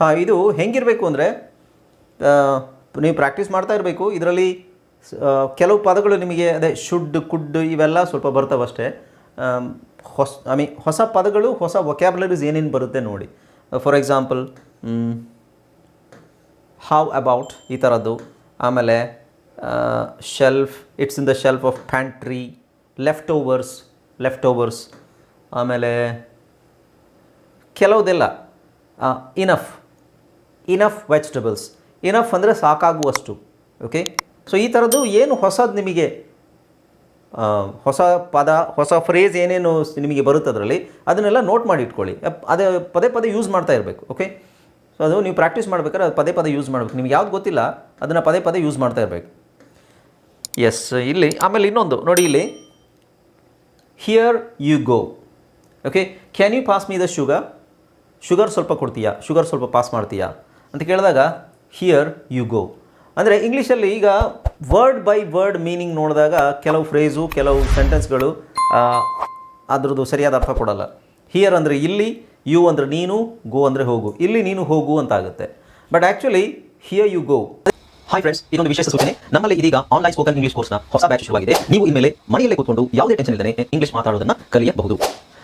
ಹಾಂ, ಇದು ಹೆಂಗಿರಬೇಕು ಅಂದರೆ ನೀವು ಪ್ರಾಕ್ಟೀಸ್ ಮಾಡ್ತಾ ಇರಬೇಕು. ಇದರಲ್ಲಿ ಕೆಲವು ಪದಗಳು ನಿಮಗೆ, ಅದೇ ಶುಡ್ ಕುಡ್ ಇವೆಲ್ಲ ಸ್ವಲ್ಪ ಬರ್ತಾವಷ್ಟೇ ಹೊಸ ಐ ಮೀನ್ ಹೊಸ ಪದಗಳು, ಹೊಸ ವೊಕ್ಯಾಬ್ಲರೀಸ್ ಏನೇನು ಬರುತ್ತೆ ನೋಡಿ. ಫಾರ್ ಎಕ್ಸಾಂಪಲ್ ಹಾವ್ ಅಬೌಟ್ ಈ ಥರದ್ದು ಆಮೇಲೆ shelf it's in the shelf of pantry leftovers leftovers ಆಮೇಲೆ, ಕೆಲವುದೆಲ್ಲ ಇನಫ್ ಇನಫ್ ವೆಜಿಟೇಬಲ್ಸ್ ಇನಫ್ ಅಂದರೆ ಸಾಕಾಗುವಷ್ಟು. ಓಕೆ ಸೊ ಈ ಥರದ್ದು ಏನು ಹೊಸದು ನಿಮಗೆ ಹೊಸ ಪದ, ಹೊಸ ಫ್ರೇಸ್ ಏನೇನು ನಿಮಗೆ ಬರುತ್ತೆ ಅದರಲ್ಲಿ, ಅದನ್ನೆಲ್ಲ ನೋಟ್ ಮಾಡಿ ಇಟ್ಕೊಳ್ಳಿ. ಅದೇ ಪದೇ ಪದೇ ಯೂಸ್ ಮಾಡ್ತಾ ಇರಬೇಕು. ಓಕೆ ಸೊ ಅದು ನೀವು ಪ್ರಾಕ್ಟೀಸ್ ಮಾಡ್ಬೇಕಾದ್ರೆ ಅದು ಪದೇ ಪದೇ ಯೂಸ್ ಮಾಡಬೇಕು. ನಿಮ್ಗೆ ಯಾವ್ದು ಗೊತ್ತಿಲ್ಲ, ಅದನ್ನು ಪದೇ ಪದೇ ಯೂಸ್ ಮಾಡ್ತಾ ಇರಬೇಕು. ಎಸ್ ಇಲ್ಲಿ, ಆಮೇಲೆ ಇನ್ನೊಂದು. ನೋಡಿ ಇಲ್ಲಿ. Here you go okay can you pass me the sugar sugar ಸ್ವಲ್ಪ ಕೊಡ್ತೀಯಾ? ಶುಗರ್ ಸ್ವಲ್ಪ ಪಾಸ್ ಮಾಡ್ತೀಯಾ? ಅಂತ ಕೇಳಿದಾಗ ಹಿಯರ್ ಯು ಗೋ ಅಂದರೆ ಇಂಗ್ಲೀಷಲ್ಲಿ ಈಗ ವರ್ಡ್ ಬೈ ವರ್ಡ್ ಮೀನಿಂಗ್ ನೋಡಿದಾಗ ಕೆಲವು ಫ್ರೇಸು ಕೆಲವು ಸೆಂಟೆನ್ಸ್ಗಳು ಅದರದ್ದು ಸರಿಯಾದ ಅರ್ಥ ಕೊಡಲ್ಲ. ಹಿಯರ್ ಅಂದರೆ ಇಲ್ಲಿ ಯು ಅಂದರೆ ನೀನು ಗೋ ಅಂದರೆ ಹೋಗು. ಇಲ್ಲಿ ನೀನು ಹೋಗು ಅಂತ ಆಗುತ್ತೆ but actually here you go hi friends ಇದೊಂದು ವಿಶೇಷ ಸೂಚನೆ. ನಮ್ಮಲ್ಲಿ ಇದೀಗ ಆನ್ಲೈನ್ ಸ್ಪೋಕನ್ ಇಂಗ್ಲಿಷ್ ಕೋರ್ಸ್ನ ಹೊಸ ಬ್ಯಾಚ್ ಶುರುವಾಗಿದೆ. ನೀವು ಇನ್ಮೇಲೆ ಮನೆಯಲ್ಲೇ ಕೂತ್ಕೊಂಡು ಯಾವುದೇ ಟೆನ್ಷನ್ ಇಲ್ಲದೆ ಇಂಗ್ಲಿಷ್ ಮಾತಾಡೋದನ್ನ ಕಲಿಯಬಹುದು.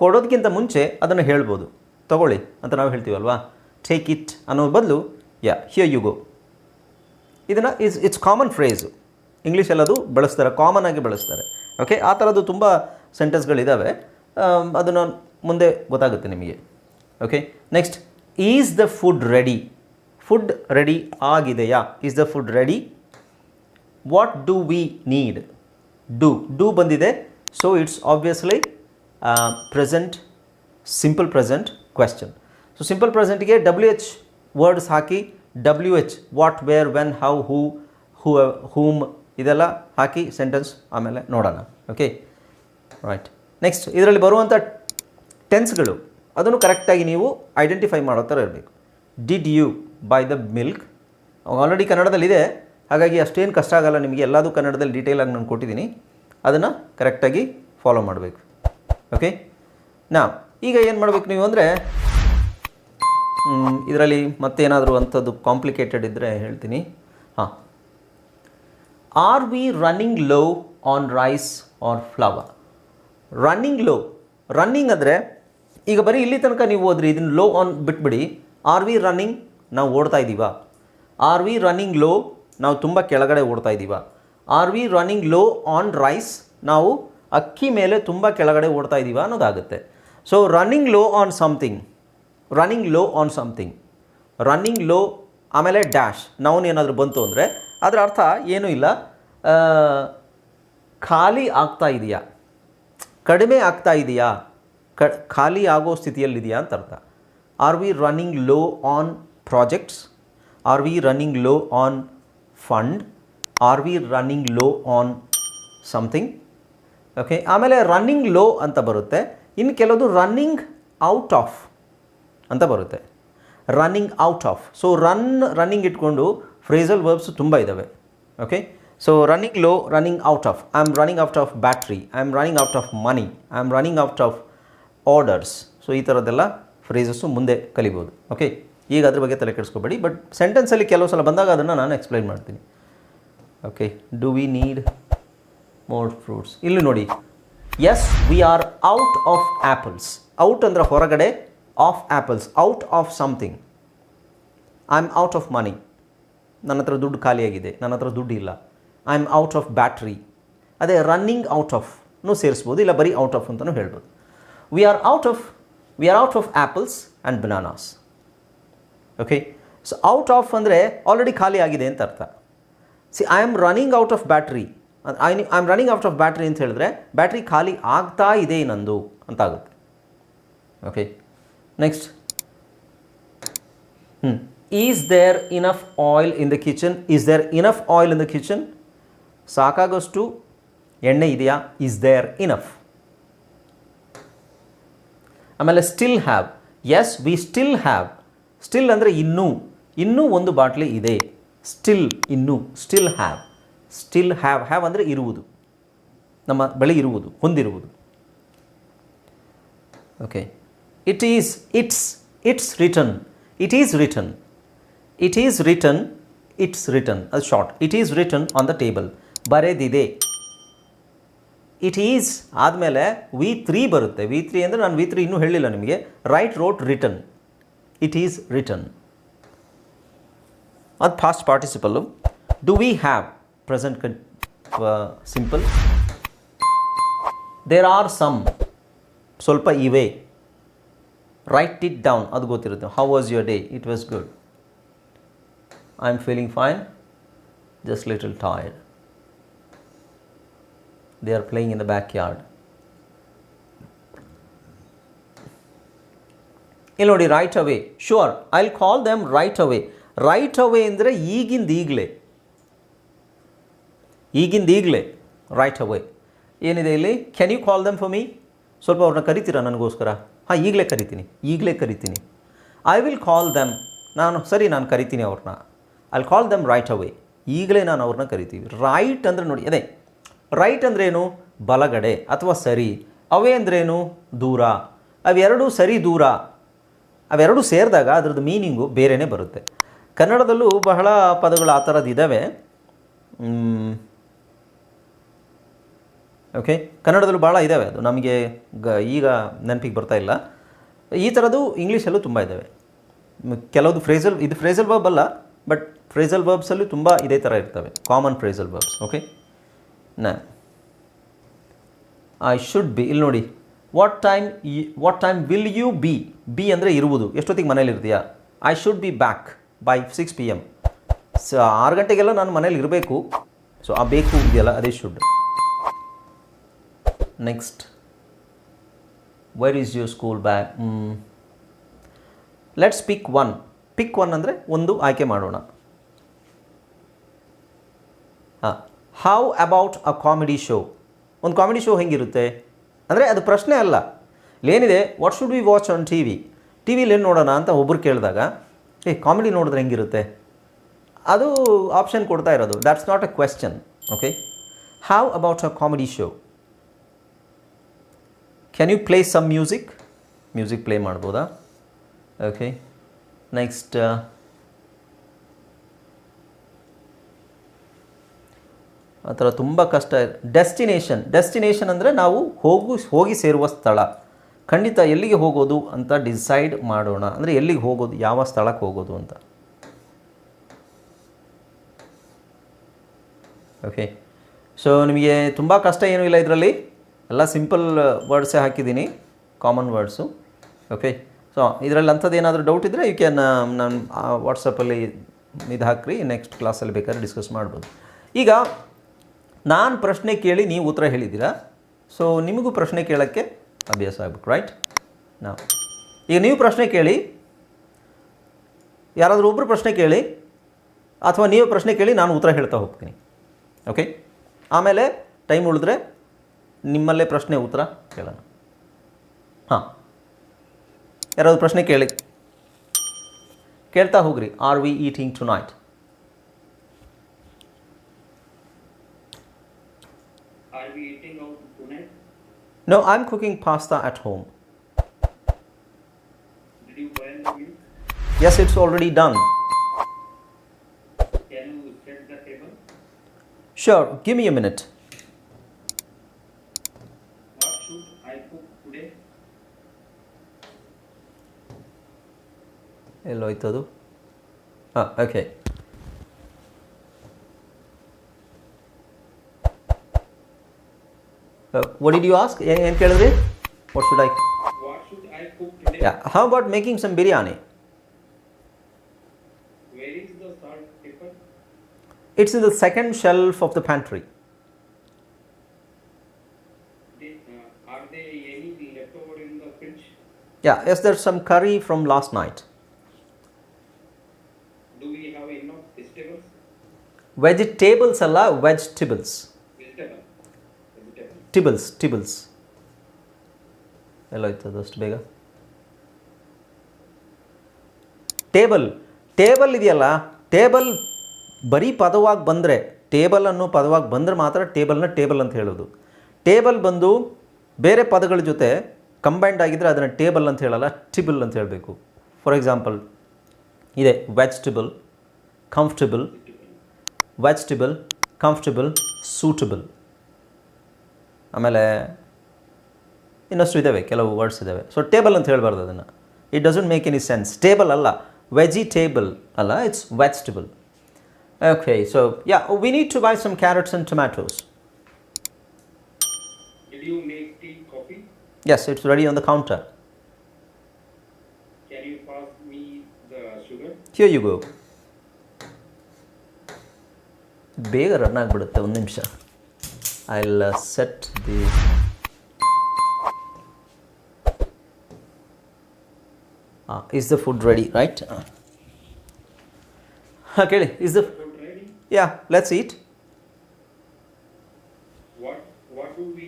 ಕೊಡೋದಕ್ಕಿಂತ ಮುಂಚೆ ಅದನ್ನು ಹೇಳ್ಬೋದು. ತಗೊಳ್ಳಿ ಅಂತ ನಾವು ಹೇಳ್ತೀವಲ್ವಾ? ಟೇಕ್ ಇಟ್ ಅನ್ನೋ ಬದಲು ಯಾ ಹಿಯರ್ ಯು ಗೋ ಇದನ್ನು ಇಸ್ ಇಟ್ಸ್ ಕಾಮನ್ ಫ್ರೇಸು ಇಂಗ್ಲೀಷಲ್ಲಿ ಅದು ಬಳಸ್ತಾರೆ ಕಾಮನ್ ಆಗಿ ಬಳಸ್ತಾರೆ. ಓಕೆ ಆ ಥರದ್ದು ತುಂಬ ಸೆಂಟೆನ್ಸ್ಗಳಿದ್ದಾವೆ ಅದನ್ನು ಮುಂದೆ ಗೊತ್ತಾಗುತ್ತೆ ನಿಮಗೆ. Okay next is the food ready food ready ಆಗಿದೆಯಾ? Is the food ready what do we need do do ಬಂದಿದೆ. So it's obviously present simple present question so simple ಪ್ರೆಸೆಂಟ್ಗೆ W H words hockey W H what where when how who who whom ಇದೆಲ್ಲ ಹಾಕಿ sentence ಆಮೇಲೆ ನೋಡೋಣ. Okay right next ಇದರಲ್ಲಿ ಬರುವಂಥ ಟೆನ್ಸ್ಗಳು ಅದನ್ನು ಕರೆಕ್ಟಾಗಿ ನೀವು ಐಡೆಂಟಿಫೈ ಮಾಡೋ ಥರ ಇರಬೇಕು. Did you buy the milk already ಕನ್ನಡದಲ್ಲಿದೆ ಹಾಗಾಗಿ ಅಷ್ಟೇನು ಕಷ್ಟ ಆಗಲ್ಲ ನಿಮಗೆ. ಎಲ್ಲದೂ ಕನ್ನಡದಲ್ಲಿ ಡೀಟೇಲಾಗಿ ನಾನು ಕೊಟ್ಟಿದ್ದೀನಿ. ಅದನ್ನು ಕರೆಕ್ಟಾಗಿ ಫಾಲೋ ಮಾಡಬೇಕು. ಓಕೆ ನಾ ಈಗ ಏನು ಮಾಡಬೇಕು ನೀವು ಅಂದರೆ ಇದರಲ್ಲಿ ಮತ್ತೇನಾದರೂ ಅಂಥದ್ದು ಕಾಂಪ್ಲಿಕೇಟೆಡ್ ಇದ್ದರೆ ಹೇಳ್ತೀನಿ. ಹಾಂ. Are we running low on rice our flour running low running ಅಂದರೆ, ಈಗ ಬರೀ ಇಲ್ಲಿ ತನಕ ನೀವು ಹೋದ್ರಿ, ಇದನ್ನು ಲೋ ಆನ್ ಬಿಟ್ಬಿಡಿ. ಆರ್ ವಿ ರನ್ನಿಂಗ್ ನಾವು ಓಡ್ತಾ ಇದ್ದೀವ ಆರ್ ವಿ ರನ್ನಿಂಗ್ ಲೋ ನಾವು ತುಂಬ ಕೆಳಗಡೆ ಓಡ್ತಾ ಇದ್ದೀವ are we running low on rice ನಾವು ಅಕ್ಕಿ ಮೇಲೆ ತುಂಬ ಕೆಳಗಡೆ ಓಡ್ತಾ ಇದ್ದೀವ ಅನ್ನೋದಾಗುತ್ತೆ. So running low on something running low on something running low ಆಮೇಲೆ ಡ್ಯಾಶ್ ನೌನ್ ಏನಾದರೂ ಬಂತು ಅಂದರೆ, ಅದರ ಅರ್ಥ ಏನೂ ಇಲ್ಲ. ಖಾಲಿ ಆಗ್ತಾ ಇದೆಯಾ? ಕಡಿಮೆ ಆಗ್ತಾ ಇದೆಯಾ? ಕ, ಖಾಲಿ ಆಗೋ ಸ್ಥಿತಿಯಲ್ಲಿದೆಯಾ ಅಂತ ಅರ್ಥ. Are we running low on projects are we running low on fund are we running low on something okay ಆಮೇಲೆ ರನ್ನಿಂಗ್ ಲೋ ಅಂತ ಬರುತ್ತೆ. ಇನ್ನು ಕೆಲವೊಂದು ರನ್ನಿಂಗ್ ಔಟ್ ಆಫ್ ಅಂತ ಬರುತ್ತೆ. Running out of so run running ಇಟ್ಕೊಂಡು ಫ್ರೇಸಲ್ ವರ್ಬ್ಸ್ ತುಂಬ ಇದ್ದಾವೆ okay so running low running out of I am running out of battery I am running out of money I am running out of orders so ಈ ಥರದ್ದೆಲ್ಲ ಫ್ರೇಸಸ್ಸು ಮುಂದೆ ಕಲಿಬೋದು. Okay ಈಗ ಅದ್ರ ಬಗ್ಗೆ ತಲೆ ಕೆಡಿಸ್ಕೋಬೇಡಿ. ಬಟ್ ಸೆಂಟೆನ್ಸಲ್ಲಿ ಕೆಲವು ಸಲ ಬಂದಾಗ ಅದನ್ನು ನಾನು ಎಕ್ಸ್ಪ್ಲೈನ್ ಮಾಡ್ತೀನಿ. Okay do we need more fruits ಇಲ್ಲಿ ನೋಡಿ. Yes we are out of apples out ಅಂದರೆ ಹೊರಗಡೆ of apples out of something I am out of money ನನ್ನ ಹತ್ರ ದುಡ್ಡು ಖಾಲಿಯಾಗಿದೆ. ನನ್ನ ಹತ್ರ ದುಡ್ಡು ಇಲ್ಲ. I am out of battery ಅದೇ ರನ್ನಿಂಗ್ ಔಟ್ ಆಫ್ನು ಸೇರಿಸ್ಬೋದು, ಇಲ್ಲ ಬರೀ ಔಟ್ ಆಫ್ ಅಂತಲೂ ಹೇಳ್ಬೋದು. We are out of we are out of apples and bananas okay so out of ಅಂದರೆ ಆಲ್ರೆಡಿ ಖಾಲಿ ಆಗಿದೆ ಅಂತ ಅರ್ಥ. See I am running out of battery I I am running out of battery ಅಂತ ಹೇಳಿದ್ರೆ battery ಖಾಲಿ ಆಗ್ತಾ ಇದೆ ನಂದು ಅಂತ ಆಗುತ್ತೆ okay next hmm is there enough oil in the kitchen is there enough oil in the kitchen ಸಾಕಾಗೋಷ್ಟು ಎಣ್ಣೆ ಇದೆಯಾ? ಈಸ್ ದೇರ್ ಇನಫ್ ಆಮೇಲೆ still have yes we still have still ಅಂದರೆ ಇನ್ನೂ. ಇನ್ನೂ ಒಂದು ಬಾಟ್ಲಿ ಇದೆ. ಸ್ಟಿಲ್ ಇನ್ನೂ. Still have still have have ಅಂದರೆ ಇರುವುದು. ನಮ್ಮ ಬಳಿ ಇರುವುದು, ಹೊಂದಿರುವುದು. Okay it is it's it's return it is return it is return it's return ಅದು short it is return on the table ಬರೆದಿದೆ. ಇಟ್ ಈಸ್ ಆದಮೇಲೆ ವಿ ತ್ರೀ ಬರುತ್ತೆ. ವಿ ತ್ರೀ ಅಂದರೆ ನಾನು ವಿ ತ್ರೀ ಇನ್ನೂ ಹೇಳಿಲ್ಲ ನಿಮಗೆ. Write wrote return it is return ಅದು past participle do we have present con simple there are some ಸ್ವಲ್ಪ ಇವೆ. ರೈಟ್ ಇಟ್ ಡೌನ್ ಅದು ಗೊತ್ತಿರುತ್ತೆ. How was your day it was good I am feeling fine just little tired they are playing in the backyard. ಇಲ್ಲಿ ನೋಡಿ right away sure I call them right away right away ಅಂದರೆ ಈಗಿಂದ ಈಗಲೇ. ಈಗಿಂದ ಈಗಲೇ right away ಏನಿದೆ ಇಲ್ಲಿ? Can you call them for me ಸ್ವಲ್ಪ ಅವ್ರನ್ನ ಕರಿತೀರಾ ನನಗೋಸ್ಕರ? ಹಾಂ, ಈಗಲೇ ಕರಿತೀನಿ ಈಗಲೇ ಕರಿತೀನಿ. ಐ ವಿಲ್ ಕಾಲ್ ದಮ್ ನಾನು, ಸರಿ, ನಾನು ಕರಿತೀನಿ ಅವ್ರನ್ನ. ಐ ಕಾಲ್ ದಮ್ ರೈಟ್ ಅವೇ ಈಗಲೇ ನಾನು ಅವ್ರನ್ನ ಕರಿತೀವಿ. ರೈಟ್ ಅಂದರೆ ನೋಡಿ, ಅದೇ ರೈಟ್ ಅಂದ್ರೇನು ಬಲಗಡೆ ಅಥವಾ ಸರಿ. ಅವೇ ಅಂದ್ರೇನು ದೂರ. ಅವೆರಡೂ ಸರಿ, ದೂರ. ಅವೆರಡೂ ಸೇರಿದಾಗ ಅದರದ್ದು ಮೀನಿಂಗು ಬೇರೆಯೇ ಬರುತ್ತೆ. ಕನ್ನಡದಲ್ಲೂ ಬಹಳ ಪದಗಳು ಆ ಥರದ್ದು ಇದ್ದಾವೆ ಓಕೆ ಕನ್ನಡದಲ್ಲೂ ಭಾಳ ಇದ್ದಾವೆ ಅದು. ನಮಗೆ ಗ, ಈಗ ನೆನಪಿಗೆ ಬರ್ತಾ ಇಲ್ಲ. ಈ ಥರದ್ದು ಇಂಗ್ಲೀಷಲ್ಲೂ ತುಂಬ ಇದ್ದಾವೆ ಕೆಲವೊಂದು ಫ್ರೇಸಲ್ ಇದು ಫ್ರೇಸಲ್ ವರ್ಬ್ ಅಲ್ಲ ಬಟ್ ಫ್ರೇಸಲ್ ವರ್ಬ್ಸಲ್ಲೂ ತುಂಬ ಇದೇ ಥರ ಇರ್ತವೆ. ಕಾಮನ್ ಫ್ರೇಸಲ್ ವರ್ಬ್ಸ್ ಓಕೆ ನಾ ಐ ಶುಡ್ ಬಿ ಇಲ್ಲಿ ನೋಡಿ. What time what time will you be be ಅಂದರೆ ಇರುವುದು. ಎಷ್ಟೊತ್ತಿಗೆ ಮನೇಲಿ ಇರ್ತೀಯಾ? I should be back by six P M so, ಆರು ಗಂಟೆಗೆಲ್ಲ ನಾನು ಮನೇಲಿ ಇರಬೇಕು. ಸೊ ಆ ಬೇಕು ಇದೆಯಲ್ಲ ಅದೇ should next where is your school bag let's pick one pick one ಅಂದರೆ ಒಂದು ಆಯ್ಕೆ ಮಾಡೋಣ. ಹಾಂ. How about a comedy show ಒಂದು ಕಾಮಿಡಿ ಶೋ ಹೆಂಗಿರುತ್ತೆ? ಅಂದರೆ ಅದು ಪ್ರಶ್ನೆ ಅಲ್ಲ. ಏನಿದೆ? What should we watch on T V T ವಿಲಿ ಏನು ನೋಡೋಣ ಅಂತ ಒಬ್ಬರು ಕೇಳಿದಾಗ, ಏ ಕಾಮಿಡಿ ನೋಡಿದ್ರೆ ಹೆಂಗಿರುತ್ತೆ? ಅದು ಆಪ್ಷನ್ ಕೊಡ್ತಾ ಇರೋದು. That's not a question okay how about a comedy show can you play some music music play ಮಾಡ್ಬೋದಾ? ಓಕೆ ನೆಕ್ಸ್ಟ್ ಆ ಥರ ತುಂಬ ಕಷ್ಟ. ಡೆಸ್ಟಿನೇಷನ್ ಡೆಸ್ಟಿನೇಷನ್ ಅಂದರೆ ನಾವು ಹೋಗು, ಹೋಗಿ ಸೇರುವ ಸ್ಥಳ. ಖಂಡಿತ ಎಲ್ಲಿಗೆ ಹೋಗೋದು ಅಂತ ಡಿಸೈಡ್ ಮಾಡೋಣ. ಅಂದರೆ ಎಲ್ಲಿಗೆ ಹೋಗೋದು, ಯಾವ ಸ್ಥಳಕ್ಕೆ ಹೋಗೋದು ಅಂತ. ಓಕೆ ಸೊ ನಿಮಗೆ ತುಂಬ ಕಷ್ಟ ಏನೂ ಇಲ್ಲ ಇದರಲ್ಲಿ? ಎಲ್ಲ ಸಿಂಪಲ್ ವರ್ಡ್ಸೇ ಹಾಕಿದ್ದೀನಿ ಕಾಮನ್ ವರ್ಡ್ಸು ಓಕೆ ಸೊ ಇದರಲ್ಲಿ ಅಂಥದ್ದು ಏನಾದರೂ ಡೌಟ್ ಇದ್ದರೆ ಯು ಕ್ಯಾನ್ ನಾನು ವಾಟ್ಸಪ್ಪಲ್ಲಿ ಇದು ಹಾಕ್ರಿ ನೆಕ್ಸ್ಟ್ ಕ್ಲಾಸಲ್ಲಿ ಬೇಕಾದ್ರೆ ಡಿಸ್ಕಸ್ ಮಾಡ್ಬೋದು. ಈಗ, ನಾನು ಪ್ರಶ್ನೆ ಕೇಳಿ ನೀವು ಉತ್ತರ ಹೇಳಿದ್ದೀರಾ? ಸೊ ನಿಮಗೂ ಪ್ರಶ್ನೆ ಕೇಳೋಕ್ಕೆ ಅಭ್ಯಾಸ ಆಗ್ಬೇಕು ರೈಟ್ ನಾವು ಈಗ ನೀವು ಪ್ರಶ್ನೆ ಕೇಳಿ, ಯಾರಾದರೂ ಒಬ್ಬರು ಪ್ರಶ್ನೆ ಕೇಳಿ, ಅಥವಾ ನೀವು ಪ್ರಶ್ನೆ ಕೇಳಿ ನಾನು ಉತ್ತರ ಹೇಳ್ತಾ ಹೋಗ್ತೀನಿ. ಓಕೆ ಆಮೇಲೆ ಟೈಮ್ ಉಳಿದ್ರೆ ನಿಮ್ಮಲ್ಲೇ ಪ್ರಶ್ನೆ ಉತ್ತರ ಕೇಳೋಣ ಹಾಂ ಯಾರಾದರೂ ಪ್ರಶ್ನೆ ಕೇಳಿ ಕೇಳ್ತಾ ಹೋಗ್ರಿ are we eating tonight Are we eating out tonight? No, I'm cooking pasta at home. Did you boil the milk? Yes, it's already done. Can you set the table? Sure, give me a minute. Hello y todo. Ah, okay. Uh, what did you ask? What should I? What should I cook today? Yeah. How about making some biryani? Where is the salt pepper? It's in the second shelf of the pantry. Uh, are there any leftover in the fridge? Yeah. Yes, there's some curry from last night. Vegetables ಅಲ್ಲ vegetables. ಟಿಬಲ್ಸ್ ಟಿಬಲ್ಸ್ ಎಲ್ಲೋಯ್ತು ಆಯ್ತದ ಅಷ್ಟು ಬೇಗ. Table table ಇದೆಯಲ್ಲ table ಬರೀ ಪದವಾಗಿ ಬಂದರೆ ಟೇಬಲ್ ಅನ್ನೋ ಪದವಾಗಿ ಬಂದರೆ ಮಾತ್ರ ಟೇಬಲ್ನ ಟೇಬಲ್ ಅಂತ ಹೇಳೋದು. ಟೇಬಲ್ ಬಂದು ಬೇರೆ ಪದಗಳ ಜೊತೆ ಕಂಬೈಂಡ್ ಆಗಿದ್ದರೆ ಅದನ್ನು ಟೇಬಲ್ ಅಂತ ಹೇಳಲ್ಲ ಟಿಬಲ್ ಅಂತ ಹೇಳಬೇಕು. ಫಾರ್ ಎಕ್ಸಾಂಪಲ್ ಇದೆ vegetable comfortable vegetable comfortable suitable ಆಮೇಲೆ ಇನ್ನಷ್ಟು ಇದ್ದಾವೆ ಕೆಲವು ವರ್ಡ್ಸ್ ಇದ್ದಾವೆ ಸೊ ಟೇಬಲ್ ಅಂತ ಹೇಳಬಾರ್ದು ಅದನ್ನು. It doesn't make any sense table ಅಲ್ಲ ವೆಜಿಟೇಬಲ್ ಅಲ್ಲ it's vegetable okay so yeah we need to buy some carrots and tomatoes Did you make tea, coffee? Yes it's ready on the counter Can you pass ಬೇಗ run ಆಗಿಬಿಡುತ್ತೆ ಒಂದು ನಿಮಿಷ I will set the is the food ready right ಹಾಂ ಕೇಳಿ is the Food ready? Yeah let's eat What What do we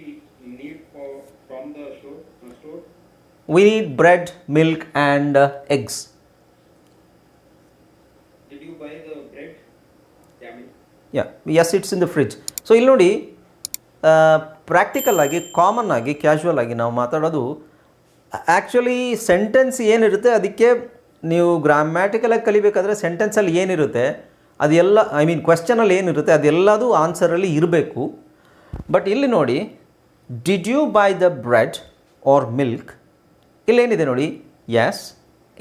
need for from the store? Uh, store? Yeah yes it's in the fridge so ಇಲ್ಲಿ ನೋಡಿ practical ಆಗಿ common ಆಗಿ casual ಆಗಿ ನಾವು ಮಾತಾಡೋದು actually sentence ಏನಿರುತ್ತೆ, ಅದಕ್ಕೆ ನೀವು ಗ್ರಾಮ್ಯಾಟಿಕಲಾಗಿ ಕಲಿಬೇಕಾದ್ರೆ ಸೆಂಟೆನ್ಸಲ್ಲಿ ಏನಿರುತ್ತೆ, ಅದೆಲ್ಲ ಐ ಮೀನ್ ಕ್ವೆಶ್ಚನಲ್ಲಿ ಏನಿರುತ್ತೆ, ಅದೆಲ್ಲದೂ ಆನ್ಸರಲ್ಲಿ ಇರಬೇಕು. ಬಟ್ ಇಲ್ಲಿ ನೋಡಿ did you buy the bread or milk ಇಲ್ಲೇನಿದೆ ನೋಡಿ yes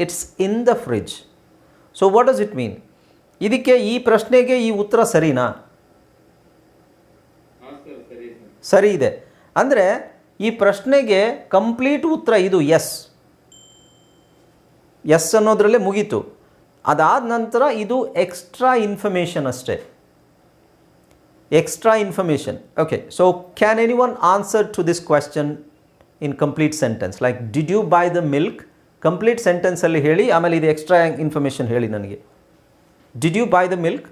it's in the fridge so what does it mean ಇದಕ್ಕೆ ಈ ಪ್ರಶ್ನೆಗೆ ಈ ಉತ್ತರ ಸರಿನಾ. ಸರಿ ಇದೆ. ಅಂದರೆ ಈ ಪ್ರಶ್ನೆಗೆ ಕಂಪ್ಲೀಟ್ ಉತ್ತರ ಇದು ಎಸ್. ಎಸ್ ಅನ್ನೋದರಲ್ಲೇ ಮುಗೀತು. ಅದಾದ ನಂತರ ಇದು ಎಕ್ಸ್ಟ್ರಾ ಇನ್ಫಾರ್ಮೇಷನ್ ಅಷ್ಟೇ. Extra information. Okay so can any one answer to this question in complete sentence like did you buy the milk complete ಸೆಂಟೆನ್ಸಲ್ಲಿ ಹೇಳಿ, ಆಮೇಲೆ ಇದು ಎಕ್ಸ್ಟ್ರಾ ಇನ್ಫಾರ್ಮೇಷನ್ ಹೇಳಿ ನನಗೆ. Did you buy the milk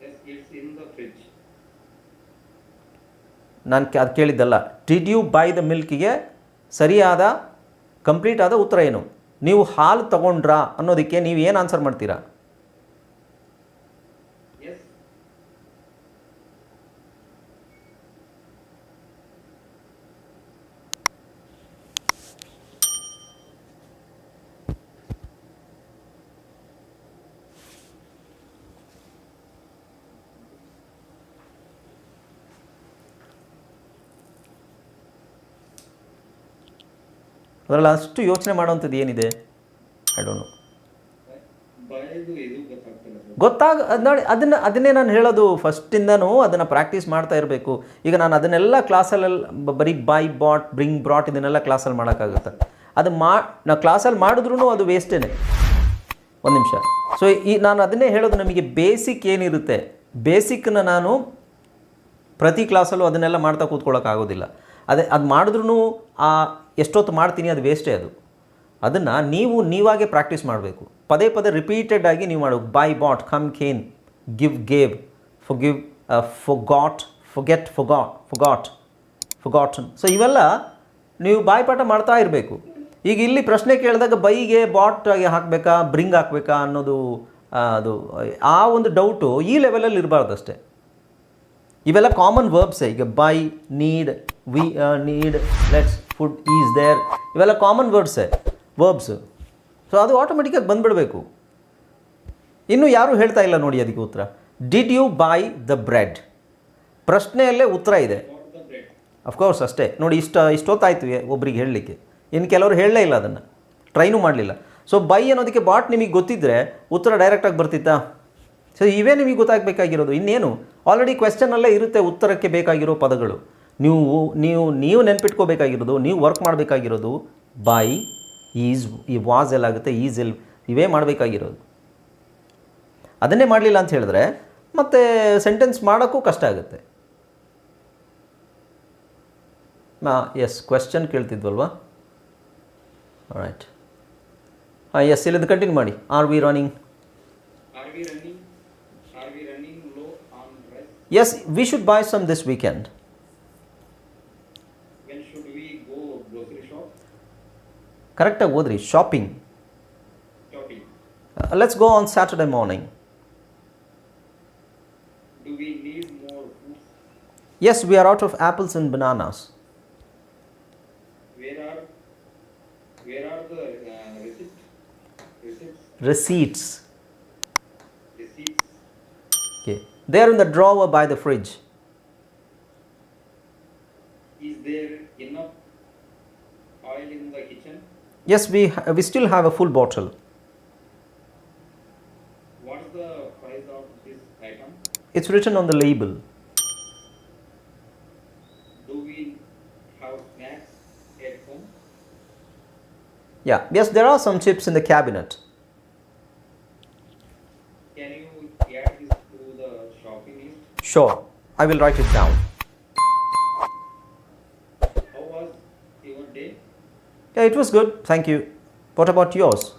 Yes, it's in the fridge. ನಾನು ಅದು ಕೇಳಿದ್ದಲ್ಲ. Did you buy the ಮಿಲ್ಕಿಗೆ ಸರಿಯಾದ ಕಂಪ್ಲೀಟ್ ಆದ ಉತ್ತರ ಏನು? ನೀವು ಹಾಲು ತಗೊಂಡ್ರಾ ಅನ್ನೋದಕ್ಕೆ ನೀವು ಏನು ಆನ್ಸರ್ ಮಾಡ್ತೀರಾ Yes. ಅದರಲ್ಲಿ ಅಷ್ಟು ಯೋಚನೆ ಮಾಡುವಂಥದ್ದು ಏನಿದೆ? ಐ ಡೋಂಟ್ ನೋ ಗೊತ್ತಾಗ ಅದು ನೋಡಿ ಅದನ್ನು ಅದನ್ನೇ ನಾನು ಹೇಳೋದು ಫಸ್ಟಿಂದನೂ ಅದನ್ನು ಪ್ರಾಕ್ಟೀಸ್ ಮಾಡ್ತಾ ಇರಬೇಕು. ಈಗ ನಾನು ಅದನ್ನೆಲ್ಲ ಕ್ಲಾಸಲ್ಲೆಲ್ಲ ಬರೀ ಬೈ ಬಾಟ್ ಬ್ರಿಂಗ್ ಬ್ರಾಟ್ ಇದನ್ನೆಲ್ಲ ಕ್ಲಾಸಲ್ಲಿ ಮಾಡೋಕ್ಕಾಗುತ್ತೆ. ಅದು ಮಾ ನಾವು ಕ್ಲಾಸಲ್ಲಿ ಮಾಡಿದ್ರೂ ಅದು ವೇಸ್ಟೇನೆ ಒಂದು ನಿಮಿಷ. ಸೊ ಈ ನಾನು ಅದನ್ನೇ ಹೇಳೋದು ನಮಗೆ ಬೇಸಿಕ್ ಏನಿರುತ್ತೆ? ಬೇಸಿಕ್ನ ನಾನು ಪ್ರತಿ ಕ್ಲಾಸಲ್ಲೂ ಅದನ್ನೆಲ್ಲ ಮಾಡ್ತಾ ಕೂತ್ಕೊಳ್ಳೋಕ್ಕಾಗೋದಿಲ್ಲ ಅದೇ ಅದು ಮಾಡಿದ್ರೂ ಆ ಎಷ್ಟೊತ್ತು ಮಾಡ್ತೀನಿ ಅದು ವೇಸ್ಟೇ ಅದು. ಅದನ್ನು ನೀವು ನೀವಾಗೆ ಪ್ರಾಕ್ಟೀಸ್ ಮಾಡಬೇಕು. ಪದೇ ಪದೇ ರಿಪೀಟೆಡ್ ಆಗಿ ನೀವು ಮಾಡಬೇಕು buy bought come came give gave ಫು give forgot forget forgot forgot forgotten so ಇವೆಲ್ಲ ನೀವು ಬಾಯ್ಪಾಠ ಮಾಡ್ತಾ ಇರಬೇಕು. ಈಗ ಇಲ್ಲಿ ಪ್ರಶ್ನೆ ಕೇಳಿದಾಗ ಬೈಗೆ ಬಾಟ್ ಆಗಿ ಹಾಕಬೇಕಾ ಬ್ರಿಂಗ್ ಹಾಕಬೇಕಾ ಅನ್ನೋದು ಅದು, ಆ ಒಂದು ಡೌಟು ಈ ಲೆವೆಲಲ್ಲಿ ಇರಬಾರ್ದು ಅಷ್ಟೇ. ಇವೆಲ್ಲ ಕಾಮನ್ ವರ್ಬ್ಸೇ ಈಗ buy need we need let's food is there ಇವೆಲ್ಲ ಕಾಮನ್ ವರ್ಡ್ಸೇ ವರ್ಬ್ಸ್ ಸೊ ಅದು ಆಟೋಮೆಟಿಕಾಗಿ ಬಂದುಬಿಡಬೇಕು. ಇನ್ನು ಯಾರೂ ಹೇಳ್ತಾ ಇಲ್ಲ ನೋಡಿ ಅದಕ್ಕೆ ಉತ್ತರ. Did you buy the bread ಪ್ರಶ್ನೆಯಲ್ಲೇ ಉತ್ತರ ಇದೆ. ಅಫ್ಕೋರ್ಸ್ ಅಷ್ಟೇ. ನೋಡಿ, ಇಷ್ಟ, ಇಷ್ಟೊತ್ತಾಯ್ತು ಒಬ್ರಿಗೆ ಹೇಳಲಿಕ್ಕೆ. ಇನ್ನು ಕೆಲವರು ಹೇಳಲೇ ಇಲ್ಲ ಅದನ್ನು. ಟ್ರೈನೂ ಮಾಡಲಿಲ್ಲ. ಸೊ ಬೈ ಅನ್ನೋದಕ್ಕೆ ಬಾಟ್ ನಿಮಗೆ ಗೊತ್ತಿದ್ದರೆ ಉತ್ತರ ಡೈರೆಕ್ಟಾಗಿ ಬರ್ತಿತ್ತಾ? ಸೊ ಇವೇ ನಿಮಗೆ ಗೊತ್ತಾಗಬೇಕಾಗಿರೋದು. ಇನ್ನೇನು? ಆಲ್ರೆಡಿ ಕ್ವೆಶನಲ್ಲೇ ಇರುತ್ತೆ ಉತ್ತರಕ್ಕೆ ಬೇಕಾಗಿರೋ ಪದಗಳು. ನೀವು ನೀವು ನೀವು ನೆನ್ಪಿಟ್ಕೋಬೇಕಾಗಿರೋದು ನೀವು ವರ್ಕ್ ಮಾಡಬೇಕಾಗಿರೋದು ಬೈ ಈಸ್ ಈ ವಾಸ್ ಎಲ್ಲಾಗುತ್ತೆ ಈಸ್ ಎಲ್ ಇವೇ ಮಾಡಬೇಕಾಗಿರೋದು. ಅದನ್ನೇ ಮಾಡಲಿಲ್ಲ ಅಂತ ಹೇಳಿದ್ರೆ ಮತ್ತೆ ಸೆಂಟೆನ್ಸ್ ಮಾಡೋಕ್ಕೂ ಕಷ್ಟ ಆಗುತ್ತೆ. ಎಸ್ ಕ್ವೆಶ್ಚನ್ ಕೇಳ್ತಿದ್ವಲ್ವಾ? ರೈಟ್ ಹಾಂ ಎಸ್ ಇಲ್ಲದ ಕಂಟಿನ್ಯೂ ಮಾಡಿ. Are we running? Yes we should buy some this weekend ಕರೆಕ್ಟಾಗಿ ಓದ್ರಿ shopping Shopping. Let's go on Saturday morning Do we need more fruits? Yes we are out of apples and bananas Where are where are the uh, receipts? Receipts. receipts Receipts. okay they are in the drawer by the fridge Is there enough oil in the kitchen? Yes we ha- we still have a full bottle What's the price of this item? it's written on the label Do we have snacks at home? yeah yes there are some chips in the cabinet Can you add this to the shopping list? sure i will write it down yeah it was good. Thank you. What about yours?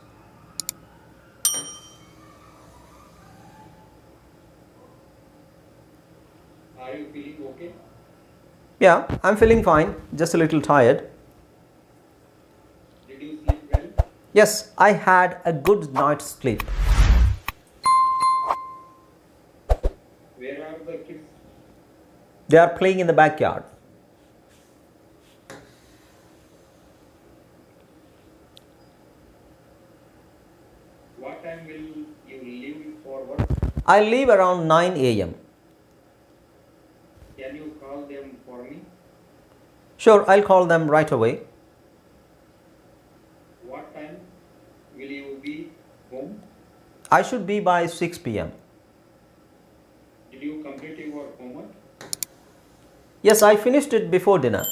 Are you feeling okay? yeah i'm feeling fine. Just a little tired. Did you sleep well? yes i had a good night's sleep. Where are the kids? they are playing in the backyard What time will you leave for work? I leave around 9 a.m Can you call them for me? sure i'll call them right away What time will you be home? i should be by 6 p.m Did you complete your homework? yes i finished it before dinner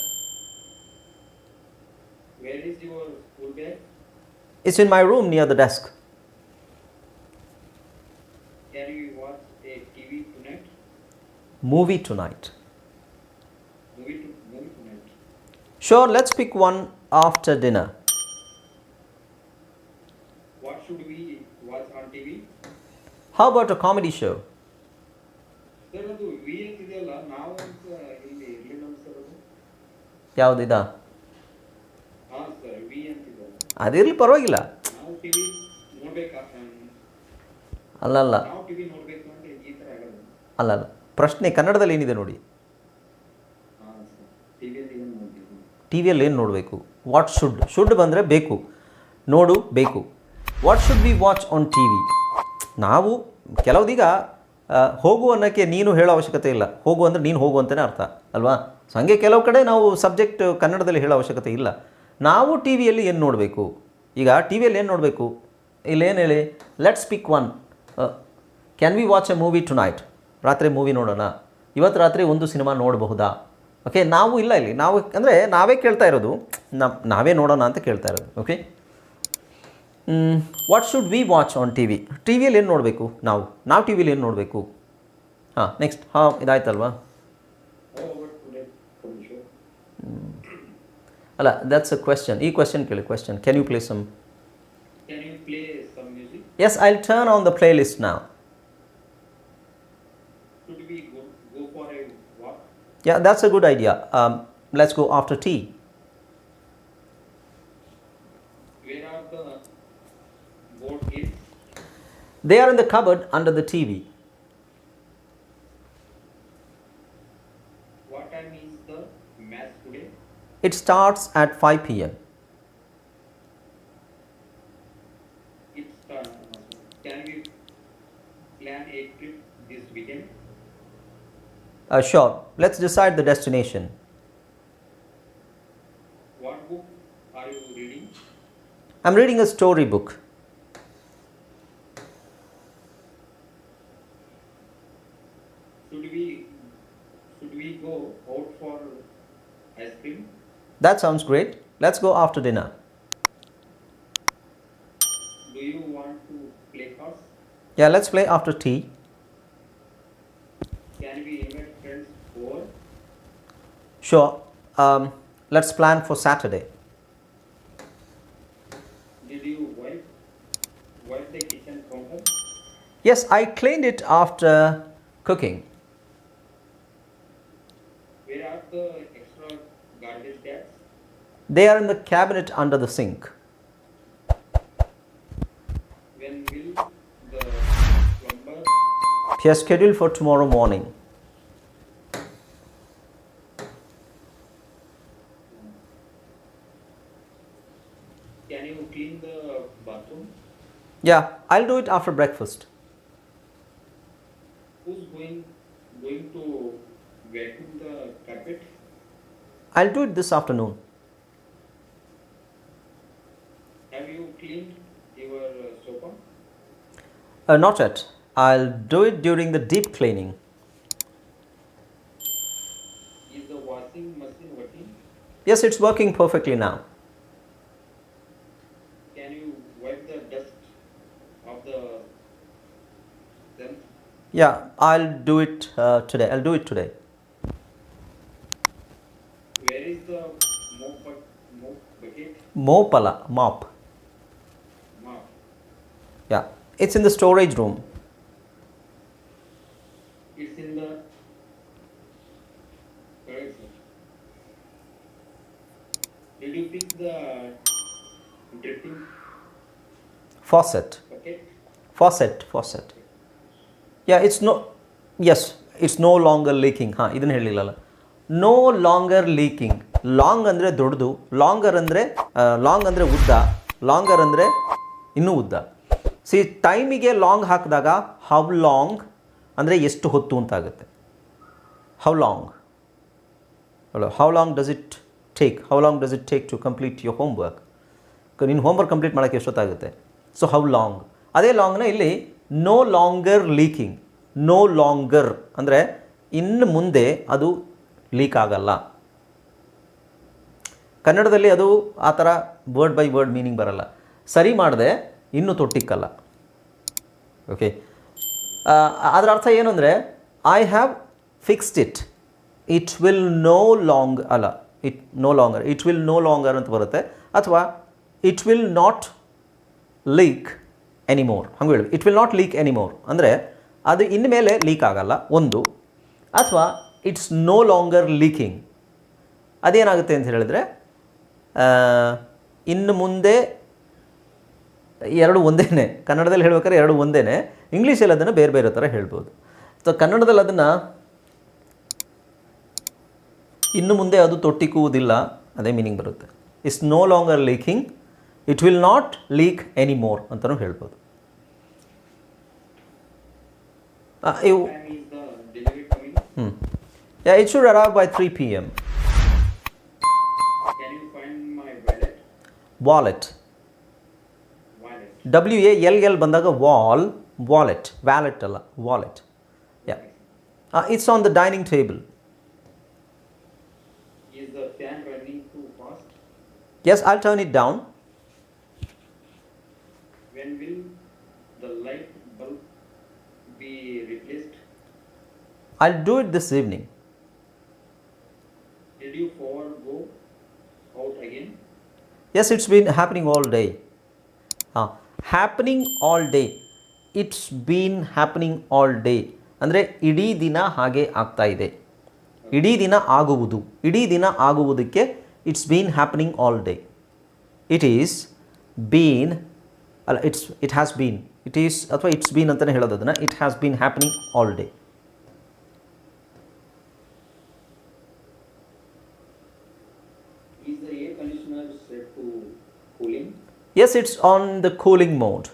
Where is your school bag? it's in my room near the desk movie tonight Movie, to, movie tonight. sure let's pick one after dinner What should we watch on TV? how about a comedy show sir ಅದು V ಅಂತ ಇದೆಯಲ್ಲ ನಾವು ಅಂತ ಇಲ್ಲಿ ಇರಲಿಲ್ಲ sir ಅದು ಯಾವುದಿದಾ ಹಾಂ sir V ಅಂತ ಇದೆಯಲ್ಲ ಅದಿರಲಿ ಪರವಾಗಿಲ್ಲ ನಾವು ಟಿವಿ ನೋಡ್ಬೇಕಾ ಅಲ್ಲಲ್ಲ ನಾವು ಟಿವಿ ನೋಡ್ಬೇಕು ಅಂತ ಈ ಥರ ಆಗೋದು ಅಲ್ಲಲ್ಲ ಪ್ರಶ್ನೆ ಕನ್ನಡದಲ್ಲಿ ಏನಿದೆ ನೋಡಿ? ಟಿ ವಿಯಲ್ಲಿ ಏನು ನೋಡಬೇಕು? ವಾಟ್ ಶುಡ್ ಶುಡ್ ಬಂದರೆ ಬೇಕು. ನೋಡು, ಬೇಕು. What should be watch on T V ನಾವು ಕೆಲವುದೀಗ ಹೋಗು ಅನ್ನೋಕ್ಕೆ ನೀನು ಹೇಳೋ ಅವಶ್ಯಕತೆ ಇಲ್ಲ. ಹೋಗು ಅಂದರೆ ನೀನು ಹೋಗು ಅಂತಲೇ ಅರ್ಥ, ಅಲ್ವಾ? ಸೊ ಹಾಗೆ ಕೆಲವು ಕಡೆ ನಾವು ಸಬ್ಜೆಕ್ಟ್ ಕನ್ನಡದಲ್ಲಿ ಹೇಳೋ ಅವಶ್ಯಕತೆ ಇಲ್ಲ. ನಾವು ಟಿ ವಿಯಲ್ಲಿ ಏನು ನೋಡಬೇಕು? ಈಗ ಟಿ ವಿಯಲ್ಲಿ ಏನು ನೋಡಬೇಕು? ಇಲ್ಲೇನು ಹೇಳಿ? Let's pick one can we watch a movie tonight ರಾತ್ರಿ ಮೂವಿ ನೋಡೋಣ. ಇವತ್ತು ರಾತ್ರಿ ಒಂದು ಸಿನಿಮಾ ನೋಡಬಹುದಾ? ಓಕೆ ನಾವು ಇಲ್ಲ ಇಲ್ಲಿ. ನಾವು ಅಂದರೆ ನಾವೇ ಕೇಳ್ತಾ ಇರೋದು ನಾವೇ ನೋಡೋಣ ಅಂತ ಕೇಳ್ತಾ ಇರೋದು. Okay what should we watch on T V T ವಿಯಲ್ಲಿ ಏನು ನೋಡಬೇಕು ನಾವು? ನಾವು ಟಿ ವಿಲಿ ಏನು ನೋಡಬೇಕು? ಹಾಂ ನೆಕ್ಸ್ಟ್ ಹಾಂ ಇದಾಯ್ತಲ್ವಾ? ಅಲ್ಲ ದಟ್ಸ್ ಅ ಕ್ವೆಶನ್ ಈ ಕ್ವೆಶನ್ ಕೇಳಿ question can you play some? Yes I turn on the playlist ನಾವು yeah that's a good idea um, let's go after tea Where are the board games? they are in the cupboard under the tv What time is the match today? it starts at 5 p.m It's uh, can we plan a trip this weekend? Uh, sure let's decide the destination What book are you reading? i'm reading a story book Should we should we go out for ice cream? that sounds great let's go after dinner Do you want to play cards? yeah let's play after tea Can we invite friends over? Sure um, let's plan for saturday Did you wipe wipe the kitchen counter? Yes, I cleaned it after cooking. Where are the extra garbage bags? They are in the cabinet under the sink. When will the plumber He has scheduled for tomorrow morning. can you clean the bathroom? Yeah, I'll do it after breakfast. Who's going going to vacuum the carpet? I'll do it this afternoon. Have you cleaned your uh, sofa? Uh, not yet. I'll do it during the deep cleaning. Is the washing machine working? Yes, it's working perfectly now. Can you wipe the dust of the shelf? Yeah, I'll do it uh, today. I'll do it today. Where is the mop, mop bucket? Mopala, mop. Mop. Yeah, it's in the storage room. It's in the correct sir. Did you fix the dripping Faucet. bucket? Faucet, faucet. Yeah, it's no yes it's no longer leaking ಹಾಂ ಇದನ್ನು ಹೇಳಿಲ್ಲಲ್ಲ. No longer leaking long ಅಂದರೆ ದೊಡ್ಡದು longer ಅಂದರೆ long ಅಂದರೆ ಉದ್ದ longer ಅಂದರೆ ಇನ್ನೂ ಉದ್ದ. ಸಿ ಟೈಮಿಗೆ ಲಾಂಗ್ ಹಾಕಿದಾಗ ಹೌ ಲಾಂಗ್ ಅಂದರೆ ಎಷ್ಟು ಹೊತ್ತು ಅಂತ ಆಗುತ್ತೆ ಹೌ ಲಾಂಗ್ ಅಲ್ಲ how long does it take how long does it take to complete your homework ನಿನ್ನ ಹೋಮ್ವರ್ಕ್ ಕಂಪ್ಲೀಟ್ ಮಾಡೋಕ್ಕೆ ಎಷ್ಟೊತ್ತಾಗುತ್ತೆ? ಸೊ ಹೌ ಲಾಂಗ್ ಅದೇ ಲಾಂಗ್ನ ಇಲ್ಲಿ no longer leaking no longer ಅಂದರೆ ಇನ್ನು ಮುಂದೆ ಅದು ಲೀಕ್ ಆಗಲ್ಲ. ಕನ್ನಡದಲ್ಲಿ ಅದು ಆ ಥರ ವರ್ಡ್ ಬೈ ವರ್ಡ್ ಮೀನಿಂಗ್ ಬರಲ್ಲ. ಸರಿ ಮಾಡಿದೆ, ಇನ್ನೂ ತೊಟ್ಟಿಕ್ಕಲ್ಲ. ಓಕೆ ಅದರ ಅರ್ಥ ಏನು I have fixed it it will no long ಅಲ್ಲ it no longer it will no longer ಅಂತ ಬರುತ್ತೆ. ಅಥವಾ it will not leak anymore ಹಂಗೆ ಹೇಳಿ it will not leak anymore ಅಂದರೆ ಅದು ಇನ್ಮೇಲೆ ಲೀಕ್ ಆಗಲ್ಲ. ಒಂದು. ಅಥವಾ ಇಟ್ಸ್ ನೋ ಲಾಂಗರ್ ಲೀಕಿಂಗ್ ಅದೇನಾಗುತ್ತೆ ಅಂತ ಹೇಳಿದ್ರೆ ಇನ್ನು ಮುಂದೆ ಎರಡು ಒಂದೇ ಕನ್ನಡದಲ್ಲಿ ಹೇಳ್ಬೇಕಾದ್ರೆ ಎರಡು ಒಂದೇ ಇಂಗ್ಲೀಷಲ್ಲಿ ಅದನ್ನು ಬೇರೆ ಬೇರೆ ಥರ ಹೇಳ್ಬೋದು. ಸೊ ಕನ್ನಡದಲ್ಲಿ ಅದನ್ನು ಇನ್ನು ಮುಂದೆ ಅದು ತೊಟ್ಟಿಕ್ಕುವುದಿಲ್ಲ ಅದೇ ಮೀನಿಂಗ್ ಬರುತ್ತೆ. It's no longer leaking it will not leak anymore ಅಂತಲೂ ಹೇಳ್ಬೋದು ಆ, ಇವು Time is the delivery coming? Hmm yeah it should arrive by three P M Can you find my wallet? Wallet Wallet. W A L L ಬಂದಾಗ wall wallet wallet ಅಲ್ಲ wallet yeah it's on the dining table Is the fan running too fast? Yes I'll turn it down When will the light bulb be replaced? I'll do it this evening Did you forward go out again? Yes it's been happening all day ಹಾಂ happening all day it's been happening all day ಅಂದರೆ ಇಡೀ ದಿನ ಹಾಗೆ ಆಗ್ತಾ ಇದೆ. ಇಡೀ ದಿನ ಆಗುವುದು. ಇಡೀ ದಿನ ಆಗುವುದಕ್ಕೆ it's been happening all day it is been ಅಲ್ಲ it's it has been it is ಅಥವಾ ಇಟ್ಸ್ ಬೀನ್ ಅಂತಲೇ ಹೇಳೋದು ಅದನ್ನು it has been happening all day Is the air conditioner set to cooling? Yes it's on the cooling mode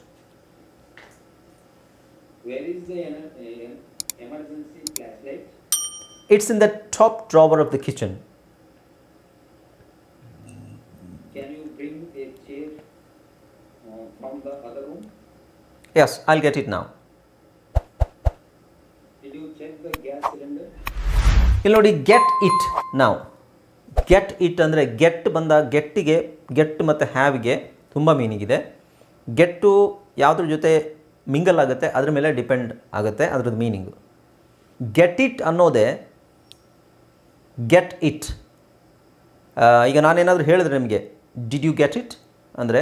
Where is the ener- uh, emergency flashlight? It's in the top drawer of the kitchen Can you bring a chair uh, from the other room? Yes I'll get it now. Did you check the gas cylinder? ಇಲ್ಲಿ ನೋಡಿ get it ನಾವು get it ಅಂದರೆ get ಬಂದ ಗೆಟ್ಟಿಗೆ get ಮತ್ತು ಹ್ಯಾವ್ಗೆ ತುಂಬ meaning ಇದೆ ಗೆಟ್ಟು ಯಾವುದ್ರ ಜೊತೆ ಮಿಂಗಲ್ ಆಗುತ್ತೆ ಅದ್ರ ಮೇಲೆ ಡಿಪೆಂಡ್ ಆಗುತ್ತೆ ಅದ್ರದ್ದು ಮೀನಿಂಗು ಗೆಟ್ ಇಟ್ ಅನ್ನೋದೇ ಗೆಟ್ ಇಟ್ ಈಗ ನಾನೇನಾದರೂ ಹೇಳಿದ್ರೆ ನಿಮಗೆ ಡಿಡ್ ಯು ಗೆಟ್ ಇಟ್ ಅಂದರೆ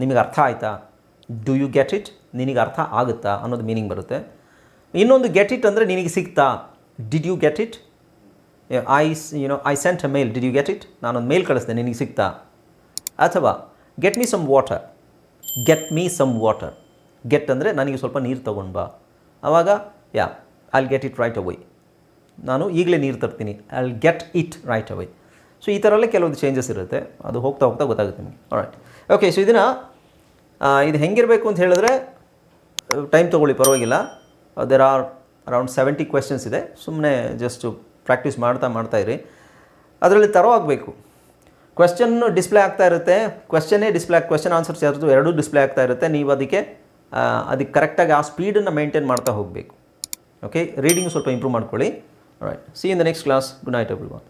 ನಿಮಗೆ ಅರ್ಥ ಆಯ್ತಾ ಡು ಯು ಗೆಟ್ ಇಟ್ ನಿನಗೆ ಅರ್ಥ ಆಗುತ್ತಾ? ಅನ್ನೋದು ಮೀನಿಂಗ್ ಬರುತ್ತೆ. ಇನ್ನೊಂದು ಗೆಟ್ ಇಟ್ ಅಂದರೆ ನಿನಗೆ ಸಿಗ್ತಾ? Did you get it I you know I sent a mail did you get it ನಾನೊಂದು ಮೇಲ್ ಕಳಿಸ್ದೆ. ನಿನಗೆ ಸಿಗ್ತಾ? ಅಥವಾ get me some water get me some water get ಅಂದರೆ ನನಗೆ ಸ್ವಲ್ಪ ನೀರು ತೊಗೊಂಡು ಬಾ. ಆವಾಗ yeah I'll get it right away ನಾನು ಈಗಲೇ ನೀರು ತರ್ತೀನಿ. I get it right away so ಈ ಥರಲ್ಲೇ ಕೆಲವೊಂದು ಚೇಂಜಸ್ ಇರುತ್ತೆ. ಅದು ಹೋಗ್ತಾ ಹೋಗ್ತಾ ಗೊತ್ತಾಗುತ್ತೆ ನಿಮಗೆ. ರೈಟ್ ಓಕೆ ಸೊ ಇದನ್ನು ಇದು ಹೆಂಗಿರಬೇಕು ಅಂತ ಹೇಳಿದ್ರೆ ಟೈಮ್ ತೊಗೊಳ್ಳಿ, ಪರವಾಗಿಲ್ಲ. There are around seventy questions ಇದೆ. ಸುಮ್ಮನೆ ಜಸ್ಟು ಪ್ರಾಕ್ಟೀಸ್ ಮಾಡ್ತಾ ಮಾಡ್ತಾ ಇರಿ. ಅದರಲ್ಲಿ ತರವಾಗಬೇಕು ಆಗಬೇಕು ಕ್ವೆಶ್ಚನ್ ಡಿಸ್ಪ್ಲೇ ಆಗ್ತಾ ಇರುತ್ತೆ. ಕ್ವೆಶನ್ನೇ ಡಿಸ್ಪ್ಲೇ ಕ್ವೆಶನ್ ಆನ್ಸರ್ಸ್ ಯಾವುದು ಎರಡೂ ಡಿಸ್ಪ್ಲೇ ಆಗ್ತಾ ಇರುತ್ತೆ. ನೀವು ಅದಕ್ಕೆ ಅದಕ್ಕೆ ಕರೆಕ್ಟಾಗಿ ಆ ಸ್ಪೀಡನ್ನು ಮೇಂಟೈನ್ ಮಾಡ್ತಾ ಹೋಗಬೇಕು. ಓಕೆ ರೀಡಿಂಗ್ ಸ್ವಲ್ಪ ಇಂಪ್ರೂವ್ ಮಾಡ್ಕೊಳ್ಳಿ. Right see in the next class good night everyone